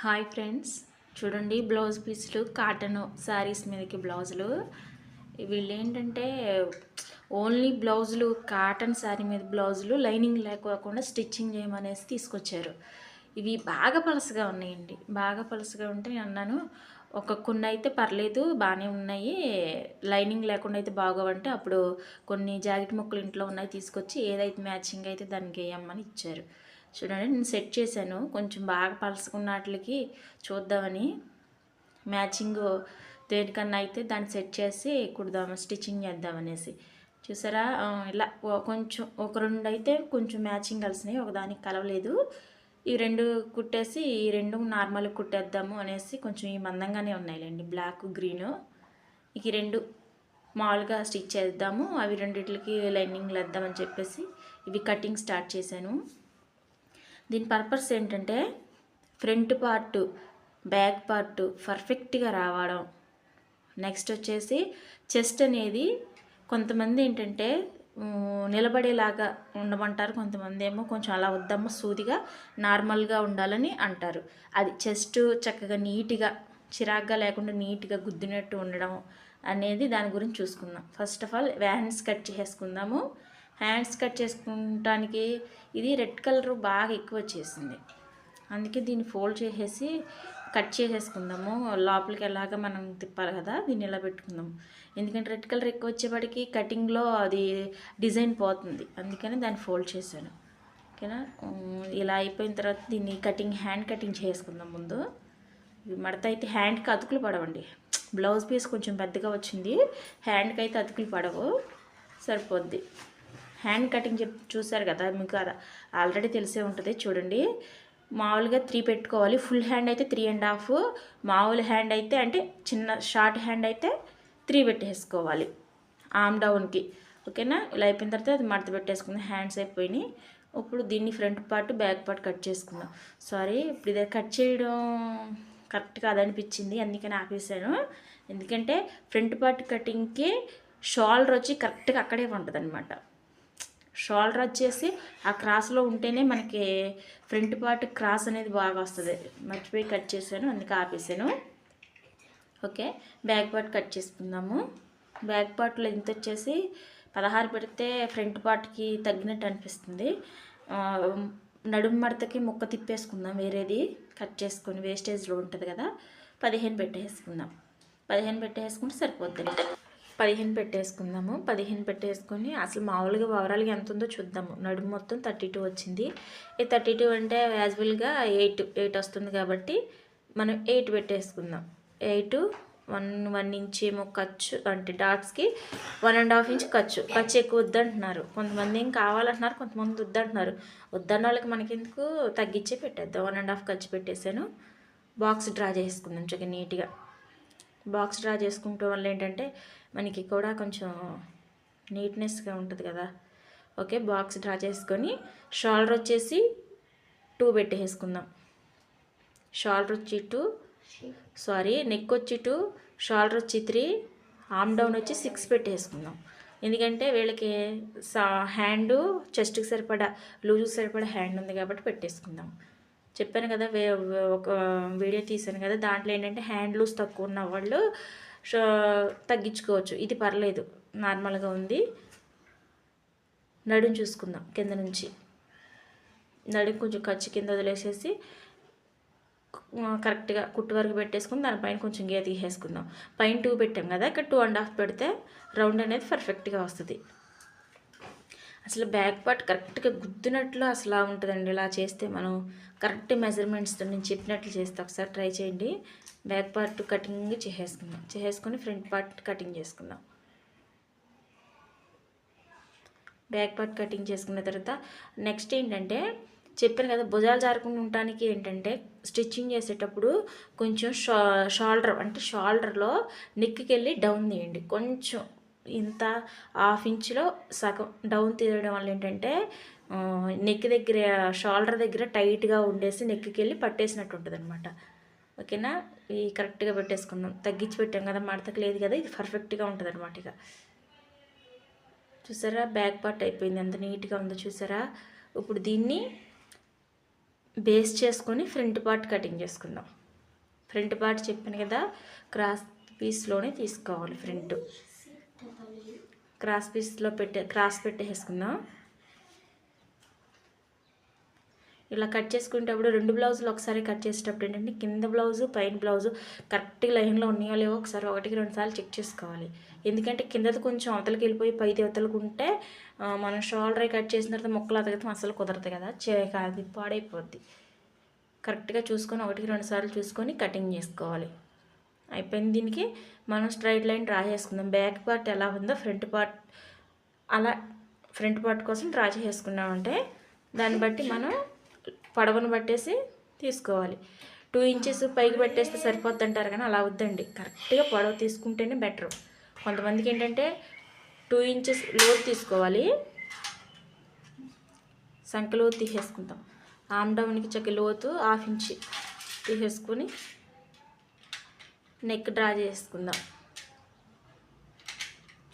Hi friends. చూడండి blouse పీసులు cotton saris మీదకి బ్లౌజులు. వీళ్ళు ఏంటంటే ఓన్లీ బ్లౌజులు కాటన్ శారీ మీద బ్లౌజులు లైనింగ్ లేకోకుండా స్టిచ్చింగ్ చేయమనేసి తీసుకొచ్చారు. ఇవి బాగా పలసగా ఉన్నాయండి. బాగా పలసగా ఉంటే నేను అన్నాను ఒక కొన్ని అయితే పర్లేదు బాగానే ఉన్నాయి. లైనింగ్ లేకుండా అయితే బాగోవంటే అప్పుడు కొన్ని జాకెట్ ముక్కలు ఇంట్లో ఉన్నాయి తీసుకొచ్చి ఏదైతే మ్యాచింగ్ అయితే దానికి వేయమ్మని ఇచ్చారు. చూడండి నేను సెట్ చేశాను. కొంచెం బాగా పలుసుకున్నట్లకి వాటికి చూద్దామని. మ్యాచింగ్ దేనికన్నా అయితే దాన్ని సెట్ చేసి కుడదాము స్టిచ్చింగ్ చేద్దామనేసి. చూసారా? ఇలా కొంచెం ఒక రెండు అయితే కొంచెం మ్యాచింగ్ కలిసినాయి ఒకదానికి కలవలేదు. ఈ రెండు కుట్టేసి ఈ రెండు నార్మల్ కుట్టేద్దాము అనేసి కొంచెం ఈ మందంగానే ఉన్నాయిలేండి బ్లాక్ గ్రీను. ఈ రెండు మామూలుగా స్టిచ్ చేద్దాము అవి రెండిట్లకి లైనింగ్లు వేద్దామని చెప్పేసి ఇవి కటింగ్ స్టార్ట్ చేశాను. దీని పర్పస్ ఏంటంటే ఫ్రంట్ పార్ట్ బ్యాక్ పార్ట్ పర్ఫెక్ట్గా రావడం. నెక్స్ట్ వచ్చేసి చెస్ట్ అనేది కొంతమంది ఏంటంటే నిలబడేలాగా ఉండమంటారు కొంతమంది ఏమో కొంచెం అలా వద్దమ్మ సూదిగా నార్మల్గా ఉండాలని అంటారు. అది చెస్ట్ చక్కగా నీట్గా చిరాగ్గా లేకుండా నీట్గా గుద్దినట్టు ఉండడం అనేది దాని గురించి చూసుకుందాం. ఫస్ట్ ఆఫ్ ఆల్ వ్యాన్స్ కట్ చేసుకుందాము. హ్యాండ్స్ కట్ చేసుకుంటానికి ఇది రెడ్ కలర్ బాగా ఎక్కువ వచ్చేసింది. అందుకే దీన్ని ఫోల్డ్ చేసేసి కట్ చేసేసుకుందాము. లోపలికి ఎలాగ మనం తిప్పాలి కదా దీన్ని ఇలా పెట్టుకుందాం ఎందుకంటే రెడ్ కలర్ ఎక్కువ వచ్చేప్పటికి కటింగ్లో అది డిజైన్ పోతుంది. అందుకని దాన్ని ఫోల్డ్ చేశాను. ఓకేనా? ఇలా అయిపోయిన తర్వాత దీన్ని కటింగ్ హ్యాండ్ కటింగ్ చేసుకుందాం ముందు. మడత అయితే హ్యాండ్కి అతుకులు పడవండి. బ్లౌజ్ పీస్ కొంచెం పెద్దగా వచ్చింది. హ్యాండ్కి అయితే అతుకులు పడవు. సరిపోద్ది. హ్యాండ్ కటింగ్ చెప్ చూసారు కదా మీకు అది ఆల్రెడీ తెలిసే ఉంటుంది చూడండి. మామూలుగా త్రీ పెట్టుకోవాలి ఫుల్ హ్యాండ్ అయితే త్రీ అండ్ హాఫ్ మామూలు హ్యాండ్ అయితే అంటే చిన్న షార్ట్ హ్యాండ్ అయితే త్రీ పెట్టేసుకోవాలి ఆమ్ డౌన్కి ఓకేనా? ఇలా అయిపోయిన తర్వాత అది మడత పెట్టేసుకుందాం హ్యాండ్స్ అయిపోయినాయి. ఇప్పుడు దీన్ని front part back part cut చేసుకుందాం. సారీ ఇప్పుడు ఇది కట్ చేయడం కరెక్ట్ కాదనిపించింది అందుకని ఆపేసాను. ఎందుకంటే ఫ్రంట్ పార్ట్ కటింగ్కి షోల్డర్ వచ్చి కరెక్ట్గా అక్కడే ఉంటుంది అనమాట షోల్డర్ వచ్చేసి ఆ క్రాస్లో ఉంటేనే మనకి ఫ్రంట్ పార్ట్ క్రాస్ అనేది బాగా వస్తుంది. మర్చిపోయి కట్ చేశాను అందుకే ఆపేసాను. ఓకే బ్యాక్ పార్ట్ కట్ చేసుకుందాము. బ్యాక్ పార్ట్లో ఇంత వచ్చేసి పదహారు పెడితే ఫ్రంట్ పార్ట్కి తగ్గినట్టు అనిపిస్తుంది. నడుము మడతకి ముక్క తిప్పేసుకుందాం వేరేది కట్ చేసుకొని వేస్టేజ్లో ఉంటుంది కదా పదిహేను పెట్టేసుకుందాం. పదిహేను పెట్టేసుకుంటే సరిపోతుంది పదిహేను పెట్టేసుకుందాము. పదిహేను పెట్టేసుకొని అసలు మామూలుగా ఓవరాల్గా ఎంత ఉందో చూద్దాము. నడుము మొత్తం థర్టీ టూ వచ్చింది. ఈ థర్టీ టూ అంటే యాజువల్గా ఎయిట్ ఎయిట్ వస్తుంది కాబట్టి మనం ఎయిట్ పెట్టేసుకుందాం. ఎయిట్ వన్ వన్ ఇంచ్ ఏమో ఖర్చు అంటే డాట్స్కి వన్ అండ్ హాఫ్ ఇంచ్ ఖర్చు. ఖర్చు ఎక్కువ వద్దంటున్నారు. కొంతమంది ఏం కావాలంటున్నారు కొంతమంది వద్దంటున్నారు. వద్దన్న వాళ్ళకి మనకెందుకు తగ్గించే పెట్టేద్దాం. వన్ అండ్ హాఫ్ ఖర్చు పెట్టేసాను బాక్స్ డ్రా చేసుకుందాం చక్కగా నీట్గా బాక్స్ డ్రా చేసుకుంటూ వల్ల ఏంటంటే మనకి కూడా కొంచెం నీట్నెస్గా ఉంటుంది కదా. ఓకే బాక్స్ డ్రా చేసుకొని షోల్డర్ వచ్చేసి టూ పెట్టేసుకుందాం. షోల్డర్ వచ్చి టూ సారీ నెక్ వచ్చి టూ షోల్డర్ వచ్చి త్రీ ఆమ్ డౌన్ వచ్చి సిక్స్ పెట్టేసుకుందాం. ఎందుకంటే వీళ్ళకి సా హ్యాండు చెస్ట్కి సరిపడా లూజుకి సరిపడా హ్యాండ్ ఉంది కాబట్టి పెట్టేసుకుందాం. చెప్పాను కదా వే ఒక వీడియో తీశాను కదా దాంట్లో ఏంటంటే హ్యాండ్ లూస్ తక్కువ ఉన్న వాళ్ళు తగ్గించుకోవచ్చు. ఇది పర్లేదు నార్మల్గా ఉంది. నడుం చూసుకుందాం కింద నుంచి. నడుం కొంచెం ఖర్చు కింద వదిలేసేసి కరెక్ట్గా కుట్టు వరకు పెట్టేసుకుని దానిపైన కొంచెం గీత తీసేసుకుందాం. పైన టూ పెట్టాం కదా ఇక్కడ టూ అండ్ హాఫ్ పెడితే రౌండ్ అనేది పర్ఫెక్ట్గా వస్తుంది. అసలు బ్యాక్ పార్ట్ కరెక్ట్గా గుద్దినట్లు అసలు ఉంటుందండి. ఇలా చేస్తే మనం కరెక్ట్ మెజర్మెంట్స్తో నేను చెప్పినట్లు చేస్తే. ఒకసారి ట్రై చేయండి. బ్యాక్ పార్ట్ కటింగ్ చేసేసుకుందాం. చేసేసుకొని ఫ్రంట్ పార్ట్ కటింగ్ చేసుకుందాం. బ్యాక్ పార్ట్ కటింగ్ చేసుకున్న తర్వాత నెక్స్ట్ ఏంటంటే చెప్పాను కదా భుజాలు జారకుండా ఉండటానికి ఏంటంటే స్టిచ్చింగ్ చేసేటప్పుడు కొంచెం షా షోల్డర్ అంటే షోల్డర్లో నెక్కి వెళ్ళి డౌన్ తీయండి. కొంచెం ఇంత హాఫ్ ఇంచ్లో సగం డౌన్ తీయడం వల్ల ఏంటంటే నెక్ దగ్గర షోల్డర్ దగ్గర టైట్గా ఉండేసి నెక్కి వెళ్ళి పట్టేసినట్టు ఉంటుంది అనమాట ఓకేనా? ఇవి కరెక్ట్గా పెట్టేసుకుందాం. తగ్గించి పెట్టాం కదా మడతకు లేదు కదా ఇది పర్ఫెక్ట్గా ఉంటుంది అనమాట ఇక. చూసారా? బ్యాక్ పార్ట్ అయిపోయింది. ఎంత నీట్గా ఉందో చూసారా? ఇప్పుడు దీన్ని బేస్ చేసుకొని ఫ్రంట్ పార్ట్ కటింగ్ చేసుకుందాం. ఫ్రంట్ పార్ట్ చెప్పాను కదా క్రాస్ పీస్లోనే తీసుకోవాలి ఫ్రంట్. క్రాస్ పీస్లో పెట్టే క్రాస్ పెట్టేసుకుందాం. ఇలా కట్ చేసుకునేటప్పుడు రెండు బ్లౌజులు ఒకసారి కట్ చేసేటప్పుడు ఏంటంటే కింద బ్లౌజు పైన బ్లౌజు కరెక్ట్గా లైన్లో ఉన్నాయో లేవో ఒకసారి ఒకటికి రెండు సార్లు చెక్ చేసుకోవాలి. ఎందుకంటే కిందది కొంచెం అవతలకి వెళ్ళిపోయి పైది అవతలకి ఉంటే మనం షోల్డర్ కట్ చేసిన తర్వాత మొక్కలు అతగతం అసలు కుదరదు కదా. చే అది పాడైపోద్ది. కరెక్ట్గా చూసుకొని ఒకటికి రెండు సార్లు చూసుకొని కటింగ్ చేసుకోవాలి. అయిపోయింది దీనికి. మనం స్ట్రైట్ లైన్ డ్రా చేసుకుందాం. బ్యాక్ పార్ట్ ఎలా ఉందో ఫ్రంట్ పార్ట్ అలా ఫ్రంట్ పార్ట్ కోసం డ్రా చేసుకున్నామంటే దాన్ని బట్టి మనం పొడవును పట్టేసి తీసుకోవాలి. టూ ఇంచెస్ పైకి పెట్టేస్తే సరిపోద్ది అంటారు కానీ అలా వద్దండి. కరెక్ట్గా పొడవు తీసుకుంటేనే బెటర్ కొంతమందికి ఏంటంటే టూ ఇంచెస్ లోతు తీసుకోవాలి. సంఖ్యలోతు తీసేసుకుంటాం. ఆమ్ డౌన్కి చక్క లోతు హాఫ్ ఇంచ్ తీసేసుకొని నెక్ డ్రా చేసుకుందాం.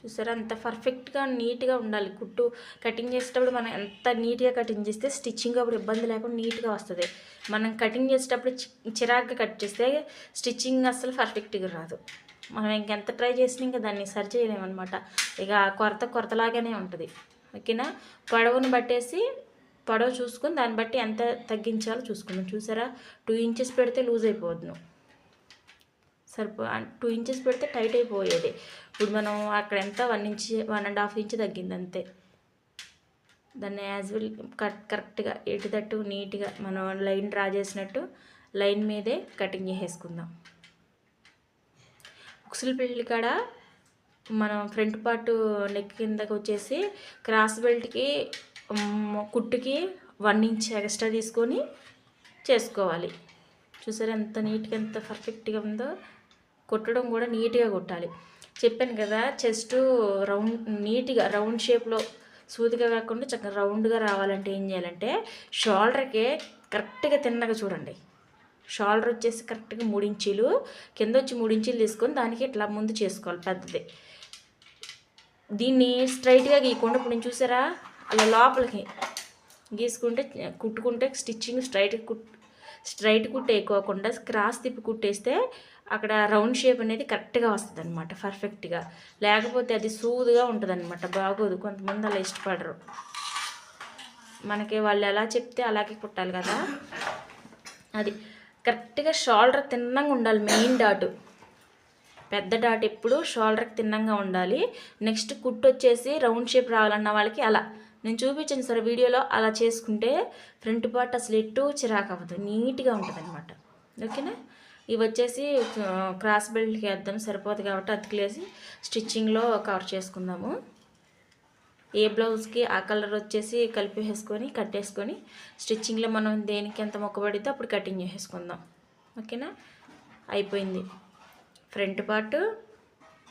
చూసారా? అంత పర్ఫెక్ట్గా నీట్గా ఉండాలి. కుట్టు కటింగ్ చేసేటప్పుడు మనం ఎంత నీట్గా కటింగ్ చేస్తే స్టిచ్చింగ్ అప్పుడు ఇబ్బంది లేకుండా నీట్గా వస్తుంది. మనం కటింగ్ చేసేటప్పుడు చిరాగ్గా కట్ చేస్తే స్టిచ్చింగ్ అస్సలు పర్ఫెక్ట్గా రాదు. మనం ఇంకెంత ట్రై చేసినా ఇంకా దాన్ని సరి చేయలేమన్నమాట. ఇక కొరత కొరతలాగానే ఉంటుంది. ఓకేనా? పొడవును బట్టేసి పొడవు చూసుకుని దాన్ని బట్టి ఎంత తగ్గించాలో చూసుకుందాం. చూసారా? టూ ఇంచెస్ పెడితే లూజ్ అయిపోద్ది సరిపో టూ ఇంచెస్ పెడితే టైట్ అయిపోయేది. ఇప్పుడు మనం అక్కడ ఎంత one inch one and half inch తగ్గింది అంతే. దాన్ని యాజ్ వెల్ కట్ కరెక్ట్గా ఎటు తట్టు నీట్గా మనం లైన్ డ్రా చేసినట్టు లైన్ మీదే కటింగ్ చేసేసుకుందాం. ఉక్సుల పెళ్ళి కాడ మనం ఫ్రంట్ పార్ట్ నెక్ కిందకి వచ్చేసి క్రాస్ బెల్ట్కి కుట్టుకి వన్ ఇంచ్ ఎక్స్ట్రా తీసుకొని చేసుకోవాలి. చూసారు ఎంత నీట్గా ఎంత పర్ఫెక్ట్గా ఉందో? కుట్టడం కూడా నీట్గా కుట్టాలి. చెప్పాను కదా చెస్ట్ రౌండ్ నీట్గా రౌండ్ షేప్లో సూదిగా కాకుండా చక్కగా రౌండ్గా రావాలంటే ఏం చేయాలంటే షోల్డర్కి కరెక్ట్గా తిన్నగా చూడండి. షోల్డర్ వచ్చేసి కరెక్ట్గా మూడు ఇంచీలు కింద వచ్చి మూడు తీసుకొని దానికి ఇట్లా ముందు చేసుకోవాలి పెద్దది. దీన్ని స్ట్రైట్గా గీయకుండా ఇప్పుడు నేను చూసారా అలా లోపలికి గీసుకుంటే కుట్టుకుంటే స్టిచ్చింగ్ స్ట్రైట్ కుట్ స్ట్రైట్ కుట్టే వేయకోకుండా క్రాస్ తిప్పి కుట్టేస్తే అక్కడ రౌండ్ షేప్ అనేది కరెక్ట్గా వస్తుంది అనమాట పర్ఫెక్ట్గా. లేకపోతే అది సూదుగా ఉంటుంది అనమాట బాగోదు కొంతమంది అలా ఇష్టపడరు. మనకి వాళ్ళు ఎలా చెప్తే అలాగే కుట్టాలి కదా. అది కరెక్ట్గా షోల్డర్ తిన్నంగా ఉండాలి మెయిన్ డాటు. పెద్ద డాట్ ఎప్పుడు షోల్డర్కి తిన్నంగా ఉండాలి. నెక్స్ట్ కుట్టు వచ్చేసి రౌండ్ షేప్ రావాలన్న వాళ్ళకి అలా. నేను చూపించాను సార్ వీడియోలో అలా చేసుకుంటే ఫ్రంట్ పార్ట్ అసలు ఎటు చిరాకు అవ్వదు నీట్గా ఉంటుంది అనమాట ఓకేనా? ఇవి వచ్చేసి క్రాస్ బెల్ట్కి వేద్దాం సరిపోదు కాబట్టి అతికిలేసి స్టిచ్చింగ్లో కవర్ చేసుకుందాము. ఏ బ్లౌజ్కి ఆ కలర్ వచ్చేసి కలిపి వేసుకొని కట్టేసుకొని స్టిచ్చింగ్లో మనం దేనికి ఎంత మొక్కబడితే అప్పుడు కటింగ్ చేసేసుకుందాం. ఓకేనా? అయిపోయింది. Front part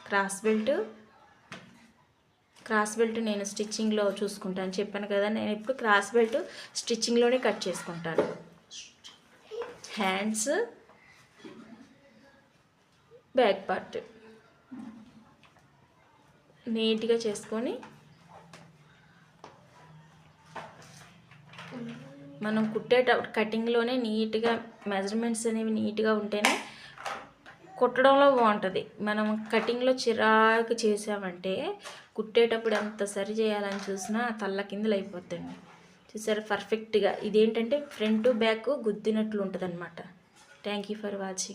cross belt. Cross belt నేను స్టిచ్చింగ్లో చూసుకుంటాను. చెప్పాను కదా నేను ఇప్పుడు క్రాస్ బెల్ట్ స్టిచ్చింగ్లోనే కట్ చేసుకుంటాను. Hands back part. నీట్గా చేసుకొని మనం కుట్టేటప్పుడు కటింగ్లోనే నీట్గా మెజర్మెంట్స్ అనేవి నీట్గా ఉంటేనే కుట్టడంలో బాగుంటుంది. మనం కటింగ్లో చిరాకు చేసామంటే కుట్టేటప్పుడు ఎంత సరి చేయాలని చూసినా తల్ల కిందలు అయిపోతుంది చూసారు? పర్ఫెక్ట్గా. ఇదేంటంటే ఫ్రంట్ బ్యాక్ గుద్దినట్లు ఉంటుంది అనమాట థ్యాంక్ యూ ఫర్ వాచింగ్.